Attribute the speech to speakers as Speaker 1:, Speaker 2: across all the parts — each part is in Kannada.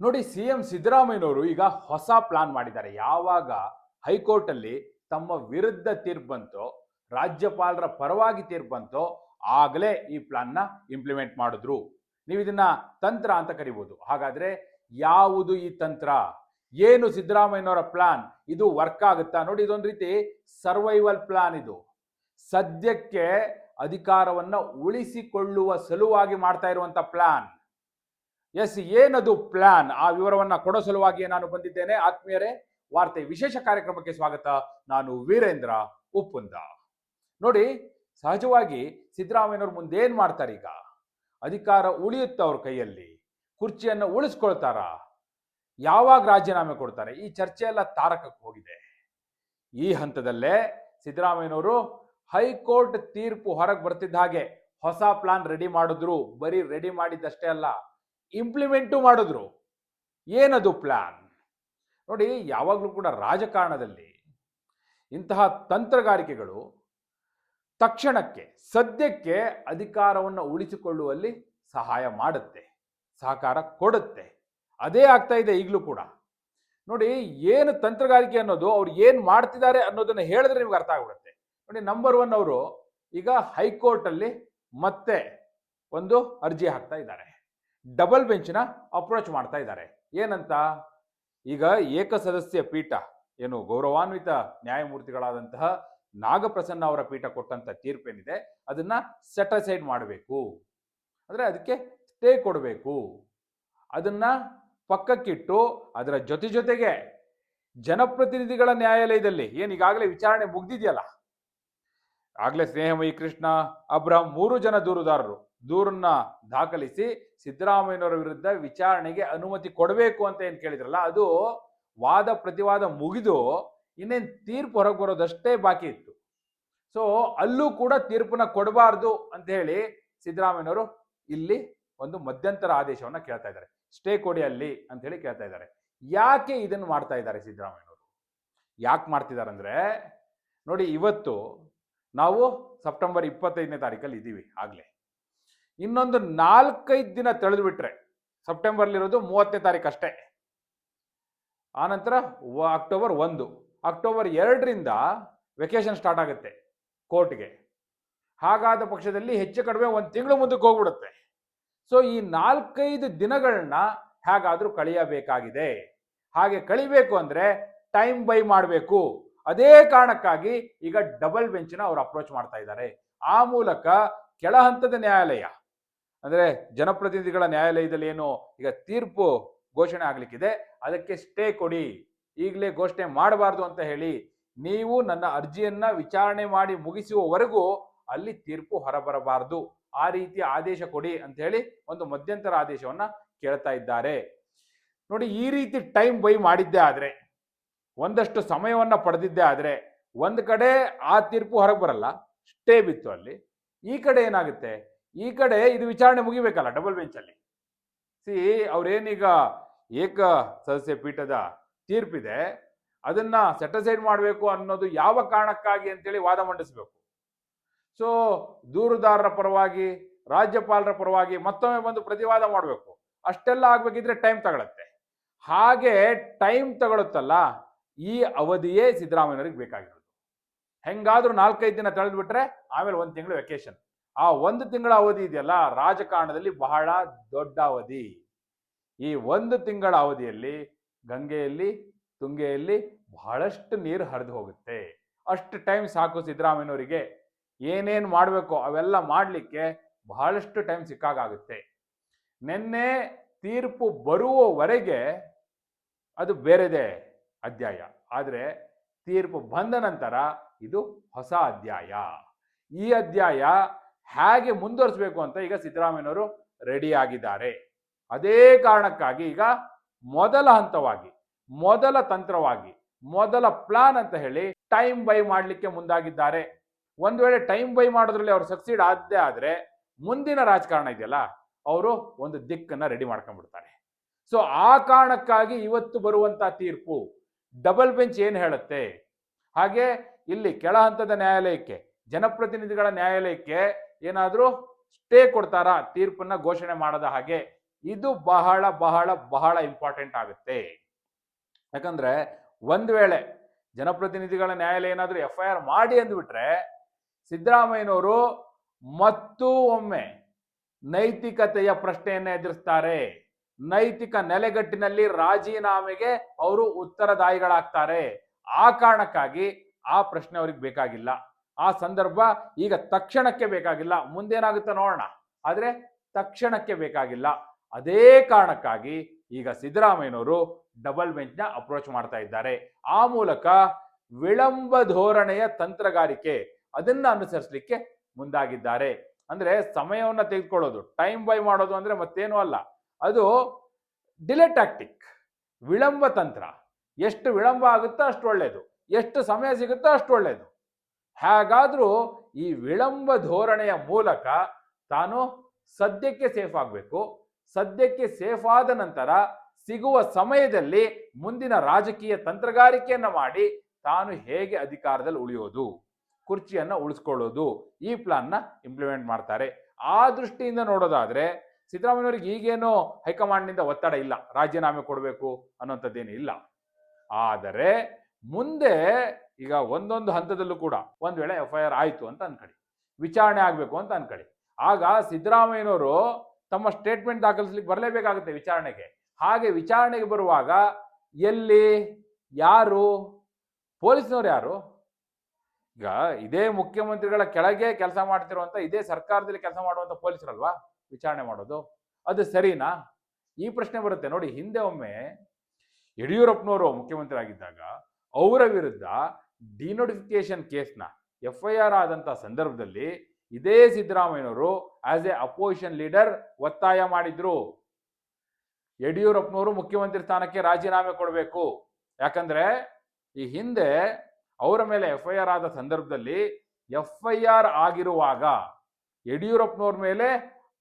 Speaker 1: ನೋಡಿ ಸಿ ಎಂ ಸಿದ್ದರಾಮಯ್ಯನವರು ಈಗ ಹೊಸ ಪ್ಲಾನ್ ಮಾಡಿದ್ದಾರೆ. ಯಾವಾಗ ಹೈಕೋರ್ಟ್ ಅಲ್ಲಿ ತಮ್ಮ ವಿರುದ್ಧ ತೀರ್ಪು ಬಂತೋ, ರಾಜ್ಯಪಾಲರ ಪರವಾಗಿ ತೀರ್ಪು ಬಂತೋ, ಆಗಲೇ ಈ ಪ್ಲಾನ್ನ ಇಂಪ್ಲಿಮೆಂಟ್ ಮಾಡಿದ್ರು. ನೀವು ಇದನ್ನ ತಂತ್ರ ಅಂತ ಕರಿಬೋದು. ಹಾಗಾದ್ರೆ ಯಾವುದು ಈ ತಂತ್ರ? ಏನು ಸಿದ್ದರಾಮಯ್ಯನವರ ಪ್ಲಾನ್ ಇದು ವರ್ಕ್ ಆಗುತ್ತಾ? ನೋಡಿ ಇದೊಂದು ರೀತಿ ಸರ್ವೈವಲ್ ಪ್ಲಾನ್ ಇದು. ಸದ್ಯಕ್ಕೆ ಅಧಿಕಾರವನ್ನ ಉಳಿಸಿಕೊಳ್ಳುವ ಸಲುವಾಗಿ ಮಾಡ್ತಾ ಇರುವಂತ ಪ್ಲಾನ್ ಎಸ್, ಏನದು ಪ್ಲಾನ್? ಆ ವಿವರವನ್ನ ಕೊಡೋ ಸಲುವಾಗಿ ನಾನು ಬಂದಿದ್ದೇನೆ. ಆತ್ಮೀಯರೇ, ವಾರ್ತೆ ವಿಶೇಷ ಕಾರ್ಯಕ್ರಮಕ್ಕೆ ಸ್ವಾಗತ. ನಾನು ವೀರೇಂದ್ರ ಉಪ್ಪುಂದ. ನೋಡಿ, ಸಹಜವಾಗಿ ಸಿದ್ದರಾಮಯ್ಯನವ್ರು ಮುಂದೆ ಏನು ಮಾಡ್ತಾರೆ ಈಗ? ಅಧಿಕಾರ ಉಳಿಯುತ್ತ ಅವ್ರ ಕೈಯಲ್ಲಿ. ಕುರ್ಚಿಯನ್ನು ಉಳಿಸ್ಕೊಳ್ತಾರ? ಯಾವಾಗ ರಾಜೀನಾಮೆ ಕೊಡ್ತಾರೆ? ಈ ಚರ್ಚೆ ಎಲ್ಲ ತಾರಕಕ್ಕೆ ಹೋಗಿದೆ. ಈ ಹಂತದಲ್ಲೇ ಸಿದ್ದರಾಮಯ್ಯನವರು ಹೈಕೋರ್ಟ್ ತೀರ್ಪು ಹೊರಗೆ ಬರ್ತಿದ್ದ ಹಾಗೆ ಹೊಸ ಪ್ಲಾನ್ ರೆಡಿ ಮಾಡಿದ್ರು. ಬರೀ ರೆಡಿ ಮಾಡಿದ್ದಷ್ಟೇ ಅಲ್ಲ ಇಂಪ್ಲಿಮೆಂಟು ಮಾಡಿದ್ರು. ಏನದು ಪ್ಲಾನ್ ನೋಡಿ, ಯಾವಾಗಲೂ ಕೂಡ ರಾಜಕಾರಣದಲ್ಲಿ ಇಂತಹ ತಂತ್ರಗಾರಿಕೆಗಳು ತಕ್ಷಣಕ್ಕೆ, ಸದ್ಯಕ್ಕೆ ಅಧಿಕಾರವನ್ನು ಉಳಿಸಿಕೊಳ್ಳುವಲ್ಲಿ ಸಹಾಯ ಮಾಡುತ್ತೆ, ಸಹಕಾರ ಕೊಡುತ್ತೆ. ಅದೇ ಆಗ್ತಾ ಇದೆ ಈಗಲೂ ಕೂಡ. ನೋಡಿ, ಏನು ತಂತ್ರಗಾರಿಕೆ ಅನ್ನೋದು, ಅವ್ರು ಏನು ಮಾಡ್ತಿದ್ದಾರೆ ಅನ್ನೋದನ್ನು ಹೇಳಿದ್ರೆ ನಿಮ್ಗೆ ಅರ್ಥ ಆಗ್ಬಿಡುತ್ತೆ ನೋಡಿ ನಂಬರ್ ಒನ್ ಅವರು ಈಗ ಹೈಕೋರ್ಟಲ್ಲಿ ಮತ್ತೆ ಒಂದು ಅರ್ಜಿ ಹಾಕ್ತಾ ಇದ್ದಾರೆ. ಡಬಲ್ ಬೆಂಚ್ನ ಅಪ್ರೋಚ್ ಮಾಡ್ತಾ ಇದ್ದಾರೆ. ಏನಂತ? ಈಗ ಏಕಸದಸ್ಯ ಪೀಠ, ಏನು ಗೌರವಾನ್ವಿತ ನ್ಯಾಯಮೂರ್ತಿಗಳಾದಂತಹ ನಾಗಪ್ರಸನ್ನ ಅವರ ಪೀಠ ಕೊಟ್ಟಂತ ತೀರ್ಪೇನಿದೆ, ಅದನ್ನ ಸೆಟಸೈಡ್ ಮಾಡಬೇಕು. ಅಂದ್ರೆ ಅದಕ್ಕೆ ಸ್ಟೇ ಕೊಡಬೇಕು. ಅದನ್ನ ಪಕ್ಕಕ್ಕಿಟ್ಟು ಅದರ ಜೊತೆ ಜೊತೆಗೆ ಜನಪ್ರತಿನಿಧಿಗಳ ನ್ಯಾಯಾಲಯದಲ್ಲಿ, ಏನು ಈಗಾಗಲೇ ವಿಚಾರಣೆ ಮುಗ್ದಿದೆಯಲ್ಲ? ಆಗ್ಲೇ ಸ್ನೇಹಮಯಿ ಕೃಷ್ಣ, ಅಬ್ರಾಹಂ ಮೂರು ಜನ ದೂರುದಾರರು. ದೂರನ್ನ ದಾಖಲಿಸಿ ಸಿದ್ದರಾಮಯ್ಯನವರ ವಿರುದ್ಧ ವಿಚಾರಣೆಗೆ ಅನುಮತಿ ಕೊಡಬೇಕು ಅಂತ ಏನು ಕೇಳಿದ್ರಲ್ಲ, ಅದು ವಾದ ಪ್ರತಿವಾದ ಮುಗಿದು ಇನ್ನೇನ್ ತೀರ್ಪು ಹೊರಗೆ ಬರೋದಷ್ಟೇ ಬಾಕಿ ಇತ್ತು. ಸೊ ಅಲ್ಲೂ ಕೂಡ ತೀರ್ಪನ್ನ ಕೊಡಬಾರ್ದು ಅಂತ ಹೇಳಿ ಸಿದ್ದರಾಮಯ್ಯನವರು ಇಲ್ಲಿ ಒಂದು ಮಧ್ಯಂತರ ಆದೇಶವನ್ನ ಕೇಳ್ತಾ ಇದ್ದಾರೆ. ಸ್ಟೇ ಕೊಡಿ ಅಲ್ಲಿ ಅಂತ ಹೇಳಿ ಕೇಳ್ತಾ ಇದ್ದಾರೆ. ಯಾಕೆ ಇದನ್ನು ಮಾಡ್ತಾ ಇದ್ದಾರೆ ಸಿದ್ದರಾಮಯ್ಯನವರು? ಯಾಕೆ ಮಾಡ್ತಿದ್ದಾರೆ ಅಂದ್ರೆ, ನೋಡಿ ಇವತ್ತು ನಾವು ಸೆಪ್ಟೆಂಬರ್ ಇಪ್ಪತ್ತೈದನೇ ತಾರೀಕಲ್ಲಿ ಇದ್ದೀವಿ ಆಗ್ಲೇ. ಇನ್ನೊಂದು ನಾಲ್ಕೈದು ದಿನ ತೆಳೆದು ಬಿಟ್ರೆ ಸೆಪ್ಟೆಂಬರ್ಲಿರೋದು ಮೂವತ್ತನೇ ತಾರೀಕು ಅಷ್ಟೇ. ಆನಂತರ ಅಕ್ಟೋಬರ್ ಒಂದು. ಅಕ್ಟೋಬರ್ ಎರಡರಿಂದ ವೆಕೇಶನ್ ಸ್ಟಾರ್ಟ್ ಆಗುತ್ತೆ ಕೋರ್ಟ್ಗೆ. ಹಾಗಾದ ಪಕ್ಷದಲ್ಲಿ ಹೆಚ್ಚು ಕಡಿಮೆ ಒಂದು ತಿಂಗಳು ಮುಂದಕ್ಕೆ ಹೋಗ್ಬಿಡುತ್ತೆ. ಸೊ ಈ ನಾಲ್ಕೈದು ದಿನಗಳನ್ನ ಹೇಗಾದ್ರೂ ಕಳೆಯಬೇಕಾಗಿದೆ. ಹಾಗೆ ಕಳಿಬೇಕು ಅಂದ್ರೆ ಟೈಮ್ ಬೈ ಮಾಡಬೇಕು. ಅದೇ ಕಾರಣಕ್ಕಾಗಿ ಈಗ ಡಬಲ್ ಬೆಂಚ್ನ ಅವರು ಅಪ್ರೋಚ್ ಮಾಡ್ತಾ ಇದ್ದಾರೆ. ಆ ಮೂಲಕ ಕೆಳ ಹಂತದ ನ್ಯಾಯಾಲಯ ಅಂದ್ರೆ ಜನಪ್ರತಿನಿಧಿಗಳ ನ್ಯಾಯಾಲಯದಲ್ಲಿ ಏನು ಈಗ ತೀರ್ಪು ಘೋಷಣೆ ಆಗ್ಲಿಕ್ಕಿದೆ, ಅದಕ್ಕೆ ಸ್ಟೇ ಕೊಡಿ, ಈಗಲೇ ಘೋಷಣೆ ಮಾಡಬಾರ್ದು ಅಂತ ಹೇಳಿ ನೀವು ನನ್ನ ಅರ್ಜಿಯನ್ನ ವಿಚಾರಣೆ ಮಾಡಿ ಮುಗಿಸುವವರೆಗೂ ಅಲ್ಲಿ ತೀರ್ಪು ಹೊರಬರಬಾರದು. ಆ ರೀತಿ ಆದೇಶ ಕೊಡಿ ಅಂತ ಹೇಳಿ ಒಂದು ಮಧ್ಯಂತರ ಆದೇಶವನ್ನ ಕೇಳ್ತಾ ಇದ್ದಾರೆ. ನೋಡಿ, ಈ ರೀತಿ ಟೈಮ್ ಬೈ ಮಾಡಿದ್ದೇ ಆದ್ರೆ, ಒಂದಷ್ಟು ಸಮಯವನ್ನ ಪಡೆದಿದ್ದೇ ಆದ್ರೆ, ಒಂದು ಕಡೆ ಆ ತೀರ್ಪು ಹೊರಗೆ ಬರಲ್ಲ ಸ್ಟೇ ಬಿತ್ತು ಅಲ್ಲಿ. ಈ ಕಡೆ ಏನಾಗುತ್ತೆ? ಈ ಕಡೆ ಇದು ವಿಚಾರಣೆ ಮುಗಿಬೇಕಲ್ಲ ಡಬಲ್ ಬೆಂಚಲ್ಲಿ ಸಿ, ಅವ್ರೇನೀಗ ಏಕ ಸದಸ್ಯ ಪೀಠದ ತೀರ್ಪಿದೆ. ಅದನ್ನ ಸೆಟಸೈಡ್ ಮಾಡಬೇಕು ಅನ್ನೋದು ಯಾವ ಕಾರಣಕ್ಕಾಗಿ ಅಂತೇಳಿ ವಾದ ಮಂಡಿಸಬೇಕು. ಸೊ ದೂರುದಾರರ ಪರವಾಗಿ, ರಾಜ್ಯಪಾಲರ ಪರವಾಗಿ ಮತ್ತೊಮ್ಮೆ ಬಂದು ಪ್ರತಿವಾದ ಮಾಡಬೇಕು. ಅಷ್ಟೆಲ್ಲ ಆಗ್ಬೇಕಿದ್ರೆ ಟೈಮ್ ತಗೊಳತ್ತೆ. ಹಾಗೆ ಟೈಮ್ ತಗೊಳುತ್ತಲ್ಲ, ಈ ಅವಧಿಯೇ ಸಿದ್ದರಾಮಯ್ಯನವ್ರಿಗೆ ಬೇಕಾಗಿರೋದು. ಹೆಂಗಾದ್ರೂ ನಾಲ್ಕೈದು ದಿನ ತಳೆದ್ಬಿಟ್ರೆ ಆಮೇಲೆ ಒಂದು ತಿಂಗಳು ವೆಕೇಶನ್ ಆ ಒಂದು ತಿಂಗಳ ಅವಧಿ ಇದೆಯಲ್ಲ, ರಾಜಕಾರಣದಲ್ಲಿ ಬಹಳ ದೊಡ್ಡ ಅವಧಿ. ಈ ಒಂದು ತಿಂಗಳ ಅವಧಿಯಲ್ಲಿ ಗಂಗೆಯಲ್ಲಿ, ತುಂಗೆಯಲ್ಲಿ ಬಹಳಷ್ಟು ನೀರು ಹರಿದು ಹೋಗುತ್ತೆ. ಅಷ್ಟು ಟೈಮ್ ಸಾಕು ಸಿದ್ದರಾಮಯ್ಯನವರಿಗೆ. ಏನೇನು ಮಾಡಬೇಕು ಅವೆಲ್ಲ ಮಾಡಲಿಕ್ಕೆ ಬಹಳಷ್ಟು ಟೈಮ್ ಸಿಕ್ಕಾಗುತ್ತೆ ನಿನ್ನೆ ತೀರ್ಪು ಬರುವವರೆಗೆ ಅದು ಬೇರೆದೇ ಅಧ್ಯಾಯ. ಆದರೆ ತೀರ್ಪು ಬಂದ ನಂತರ ಇದು ಹೊಸ ಅಧ್ಯಾಯ. ಈ ಅಧ್ಯಾಯ ಹೇಗೆ ಮುಂದುವರಿಸಬೇಕು ಅಂತ ಈಗ ಸಿದ್ದರಾಮಯ್ಯನವರು ರೆಡಿ ಆಗಿದ್ದಾರೆ. ಅದೇ ಕಾರಣಕ್ಕಾಗಿ ಈಗ ಮೊದಲ ಹಂತವಾಗಿ, ಮೊದಲ ತಂತ್ರವಾಗಿ, ಮೊದಲ ಪ್ಲಾನ್ ಅಂತ ಹೇಳಿ ಟೈಮ್ ಬೈ ಮಾಡಲಿಕ್ಕೆ ಮುಂದಾಗಿದ್ದಾರೆ. ಒಂದು ವೇಳೆ ಟೈಮ್ ಬೈ ಮಾಡೋದ್ರಲ್ಲಿ ಅವರು ಸಕ್ಸೀಡ್ ಆದ್ದೇ ಆದ್ರೆ ಮುಂದಿನ ರಾಜಕಾರಣ ಇದೆಯಲ್ಲ, ಅವರು ಒಂದು ದಿಕ್ಕನ್ನ ರೆಡಿ ಮಾಡ್ಕೊಂಡ್ಬಿಡ್ತಾರೆ. ಸೊ ಆ ಕಾರಣಕ್ಕಾಗಿ ಇವತ್ತು ಬರುವಂತ ತೀರ್ಪು ಡಬಲ್ ಬೆಂಚ್ ಏನು ಹೇಳುತ್ತೆ? ಹಾಗೆ ಇಲ್ಲಿ ಕೆಳ ಹಂತದ ನ್ಯಾಯಾಲಯಕ್ಕೆ, ಜನಪ್ರತಿನಿಧಿಗಳ ನ್ಯಾಯಾಲಯಕ್ಕೆ ಏನಾದ್ರೂ ಸ್ಟೇ ಕೊಡ್ತಾರಾ? ತೀರ್ಪನ್ನ ಘೋಷಣೆ ಮಾಡದ ಹಾಗೆ ಇದು ಬಹಳ ಬಹಳ ಬಹಳ ಇಂಪಾರ್ಟೆಂಟ್ ಆಗುತ್ತೆ. ಯಾಕಂದ್ರೆ ಒಂದ್ ವೇಳೆ ಜನಪ್ರತಿನಿಧಿಗಳ ನ್ಯಾಯಾಲಯ ಏನಾದರೂ ಎಫ್ ಐ ಆರ್ ಮಾಡಿ ಅಂದ್ಬಿಟ್ರೆ ಸಿದ್ದರಾಮಯ್ಯನವರು ಮತ್ತೂ ಒಮ್ಮೆ ನೈತಿಕತೆಯ ಪ್ರಶ್ನೆಯನ್ನ ಎದುರಿಸ್ತಾರೆ. ನೈತಿಕ ನೆಲೆಗಟ್ಟಿನಲ್ಲಿ ರಾಜೀನಾಮೆಗೆ ಅವರು ಉತ್ತರದಾಯಿಗಳಾಗ್ತಾರೆ. ಆ ಕಾರಣಕ್ಕಾಗಿ ಆ ಪ್ರಶ್ನೆ ಅವ್ರಿಗೆ ಬೇಕಾಗಿಲ್ಲ. ಆ ಸಂದರ್ಭ ಈಗ ತಕ್ಷಣಕ್ಕೆ ಬೇಕಾಗಿಲ್ಲ. ಮುಂದೇನಾಗುತ್ತೆ ನೋಡೋಣ. ಆದ್ರೆ ತಕ್ಷಣಕ್ಕೆ ಬೇಕಾಗಿಲ್ಲ. ಅದೇ ಕಾರಣಕ್ಕಾಗಿ ಈಗ ಸಿದ್ದರಾಮಯ್ಯನವರು ಡಬಲ್ ಬೆಂಚ್ನ ಅಪ್ರೋಚ್ ಮಾಡ್ತಾ ಇದ್ದಾರೆ. ಆ ಮೂಲಕ ವಿಳಂಬ ಧೋರಣೆಯ ತಂತ್ರಗಾರಿಕೆ ಅದನ್ನ ಅನುಸರಿಸಲಿಕ್ಕೆ ಮುಂದಾಗಿದ್ದಾರೆ. ಅಂದ್ರೆ ಸಮಯವನ್ನ ತೆಗೆದುಕೊಳ್ಳೋದು ಟೈಮ್ ಬೈ ಮಾಡೋದು ಅಂದ್ರೆ ಮತ್ತೇನು ಅಲ್ಲ. ಅದು ಡಿಲೇ ಟ್ಯಾಕ್ಟಿಕ್ ವಿಳಂಬ ತಂತ್ರ. ಎಷ್ಟು ವಿಳಂಬ ಆಗುತ್ತೋ ಅಷ್ಟು ಒಳ್ಳೆಯದು ಎಷ್ಟು ಸಮಯ ಸಿಗುತ್ತೋ ಅಷ್ಟು ಒಳ್ಳೆಯದು ಹೇಗಾದ್ರೂ ಈ ವಿಳಂಬ ಧೋರಣೆಯ ಮೂಲಕ ತಾನು ಸದ್ಯಕ್ಕೆ ಸೇಫ್ ಆಗಬೇಕು. ಸದ್ಯಕ್ಕೆ ಸೇಫ್ ಆದ ನಂತರ ಸಿಗುವ ಸಮಯದಲ್ಲಿ ಮುಂದಿನ ರಾಜಕೀಯ ತಂತ್ರಗಾರಿಕೆಯನ್ನು ಮಾಡಿ ತಾನು ಹೇಗೆ ಅಧಿಕಾರದಲ್ಲಿ ಉಳಿಯೋದು, ಕುರ್ಚಿಯನ್ನ ಉಳಿಸ್ಕೊಳ್ಳೋದು ಈ ಪ್ಲಾನ್ನ ಇಂಪ್ಲಿಮೆಂಟ್ ಮಾಡ್ತಾರೆ. ಆ ದೃಷ್ಟಿಯಿಂದ ನೋಡೋದಾದ್ರೆ ಸಿದ್ದರಾಮಯ್ಯವ್ರಿಗೆ ಈಗೇನು ಹೈಕಮಾಂಡ್ನಿಂದ ಒತ್ತಡ ಇಲ್ಲ, ರಾಜೀನಾಮೆ ಕೊಡಬೇಕು ಅನ್ನೋಂಥದ್ದೇನು ಇಲ್ಲ. ಆದರೆ ಮುಂದೆ ಈಗ ಒಂದೊಂದು ಹಂತದಲ್ಲೂ ಕೂಡ ಒಂದು ವೇಳೆ ಎಫ್ ಐ ಆರ್ ಆಯಿತು ಅಂತ ಅನ್ಕೊಳ್ಳಿ ವಿಚಾರಣೆ ಆಗಬೇಕು ಅಂತ ಅನ್ಕೊಳ್ಳಿ ಆಗ ಸಿದ್ದರಾಮಯ್ಯನವರು ತಮ್ಮ ಸ್ಟೇಟ್ಮೆಂಟ್ ದಾಖಲಿಸ್ಲಿಕ್ಕೆ ಬರಲೇಬೇಕಾಗುತ್ತೆ ವಿಚಾರಣೆಗೆ. ಹಾಗೆ ವಿಚಾರಣೆಗೆ ಬರುವಾಗ ಎಲ್ಲಿ, ಯಾರು, ಪೊಲೀಸ್ನವ್ರು ಯಾರು? ಈಗ ಇದೇ ಮುಖ್ಯಮಂತ್ರಿಗಳ ಕೆಳಗೆ ಕೆಲಸ ಮಾಡ್ತಿರುವಂಥ ಇದೇ ಸರ್ಕಾರದಲ್ಲಿ ಕೆಲಸ ಮಾಡುವಂತ ಪೊಲೀಸರಲ್ವಾ ವಿಚಾರಣೆ ಮಾಡೋದು? ಅದು ಸರಿನಾ? ಈ ಪ್ರಶ್ನೆ ಬರುತ್ತೆ ನೋಡಿ, ಹಿಂದೆ ಒಮ್ಮೆ ಯಡಿಯೂರಪ್ಪನವರು ಮುಖ್ಯಮಂತ್ರಿ ಆಗಿದ್ದಾಗ ಅವರ ವಿರುದ್ಧ ಡಿನೋಟಿಫಿಕೇಶನ್ ಕೇಸ್ನ ಎಫ್ ಐ ಆರ್ ಆದಂಥ ಸಂದರ್ಭದಲ್ಲಿ ಇದೇ ಸಿದ್ದರಾಮಯ್ಯನವರು ಆಸ್ ಎ ಅಪೋಸಿಷನ್ ಲೀಡರ್ ಒತ್ತಾಯ ಮಾಡಿದ್ರು. ಯಡಿಯೂರಪ್ಪನವರು ಮುಖ್ಯಮಂತ್ರಿ ಸ್ಥಾನಕ್ಕೆ ರಾಜೀನಾಮೆ ಕೊಡಬೇಕು. ಯಾಕಂದ್ರೆ ಈ ಹಿಂದೆ ಅವರ ಮೇಲೆ ಎಫ್ ಐ ಆರ್ ಆದ ಸಂದರ್ಭದಲ್ಲಿ ಎಫ್ ಐ ಆರ್ ಆಗಿರುವಾಗ ಯಡಿಯೂರಪ್ಪನವ್ರ ಮೇಲೆ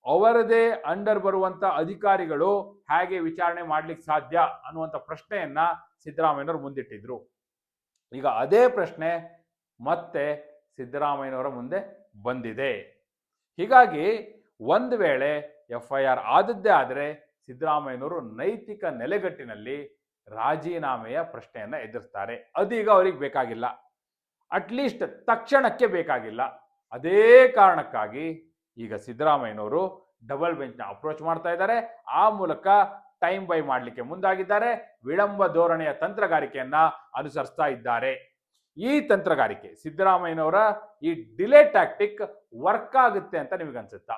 Speaker 1: ಅವರದೇ ಅಂಡರ್ ಬರುವಂತ ಅಧಿಕಾರಿಗಳು ಹೇಗೆ ವಿಚಾರಣೆ ಮಾಡ್ಲಿಕ್ಕೆ ಸಾಧ್ಯ ಅನ್ನುವಂಥ ಪ್ರಶ್ನೆಯನ್ನ ಸಿದ್ದರಾಮಯ್ಯನವರು ಮುಂದಿಟ್ಟಿದ್ರು. ಈಗ ಅದೇ ಪ್ರಶ್ನೆ ಮತ್ತೆ ಸಿದ್ದರಾಮಯ್ಯನವರ ಮುಂದೆ ಬಂದಿದೆ. ಹೀಗಾಗಿ ಒಂದು ವೇಳೆ ಎಫ್ ಐ ಆರ್ ಆದದ್ದೇ ಆದರೆ ಸಿದ್ದರಾಮಯ್ಯನವರು ನೈತಿಕ ನೆಲೆಗಟ್ಟಿನಲ್ಲಿ ರಾಜೀನಾಮೆಯ ಪ್ರಶ್ನೆಯನ್ನು ಎದುರಿಸ್ತಾರೆ. ಅದೀಗ ಅವರಿಗೆ ಬೇಕಾಗಿಲ್ಲ. ಅಟ್ಲೀಸ್ಟ್ ತಕ್ಷಣಕ್ಕೆ ಬೇಕಾಗಿಲ್ಲ. ಅದೇ ಕಾರಣಕ್ಕಾಗಿ ಈಗ ಸಿದ್ದರಾಮಯ್ಯನವರು ಡಬಲ್ ಬೆಂಚ್ನ ಅಪ್ರೋಚ್ ಮಾಡ್ತಾ ಇದ್ದಾರೆ. ಆ ಮೂಲಕ ಟೈಮ್ ಬೈ ಮಾಡಲಿಕ್ಕೆ ಮುಂದಾಗಿದ್ದಾರೆ. ವಿಳಂಬ ಧೋರಣೆಯ ತಂತ್ರಗಾರಿಕೆಯನ್ನ ಅನುಸರಿಸ್ತಾ ಇದ್ದಾರೆ. ಈ ತಂತ್ರಗಾರಿಕೆ ಸಿದ್ದರಾಮಯ್ಯನವರ ಈ ಡಿಲೇ ಟ್ಯಾಕ್ಟಿಕ್ ವರ್ಕ್ ಆಗುತ್ತೆ ಅಂತ ನಿಮಗೆ ಅನ್ಸುತ್ತಾ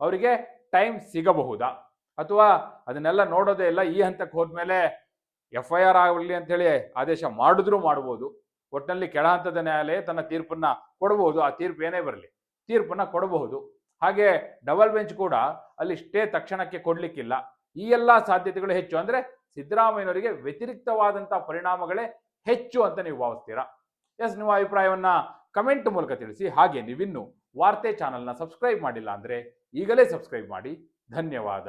Speaker 1: ಅವರಿಗೆ ಟೈಮ್ ಸಿಗಬಹುದಾ? ಅಥವಾ ಅದನ್ನೆಲ್ಲ ನೋಡೋದೇ ಇಲ್ಲ, ಈ ಹಂತಕ್ಕೆ ಹೋದ್ಮೇಲೆ ಎಫ್ ಐ ಆರ್ ಆಗಲಿ ಅಂತೇಳಿ ಆದೇಶ ಮಾಡಿದ್ರೂ ಮಾಡ್ಬೋದು. ಒಟ್ಟಿನಲ್ಲಿ ಕೆಳ ಹಂತದ ನ್ಯಾಯಾಲಯ ತನ್ನ ತೀರ್ಪನ್ನ ಕೊಡಬಹುದು. ಆ ತೀರ್ಪು ಏನೇ ಬರಲಿ, ತೀರ್ಪನ್ನ ಕೊಡಬಹುದು. ಹಾಗೆ ಡಬಲ್ ಬೆಂಚ್ ಕೂಡ ಅಲ್ಲಿ ಸ್ಟೇ ತಕ್ಷಣಕ್ಕೆ ಕೊಡ್ಲಿಕ್ಕಿಲ್ಲ. ಈ ಎಲ್ಲ ಸಾಧ್ಯತೆಗಳು ಹೆಚ್ಚು ಅಂದ್ರೆ ಸಿದ್ದರಾಮಯ್ಯನವರಿಗೆ ವ್ಯತಿರಿಕ್ತವಾದಂತಹ ಪರಿಣಾಮಗಳೇ ಹೆಚ್ಚು ಅಂತ ನೀವು ಭಾವಿಸ್ತೀರಾ? ಎಸ್, ನಿಮ್ಮ ಅಭಿಪ್ರಾಯವನ್ನ ಕಮೆಂಟ್ ಮೂಲಕ ತಿಳಿಸಿ. ಹಾಗೆ ನೀವಿನ್ನು ವಾರ್ತೆ ಚಾನಲ್ನ ಸಬ್ಸ್ಕ್ರೈಬ್ ಮಾಡಿಲ್ಲ ಅಂದ್ರೆ ಈಗಲೇ ಸಬ್ಸ್ಕ್ರೈಬ್ ಮಾಡಿ. ಧನ್ಯವಾದ.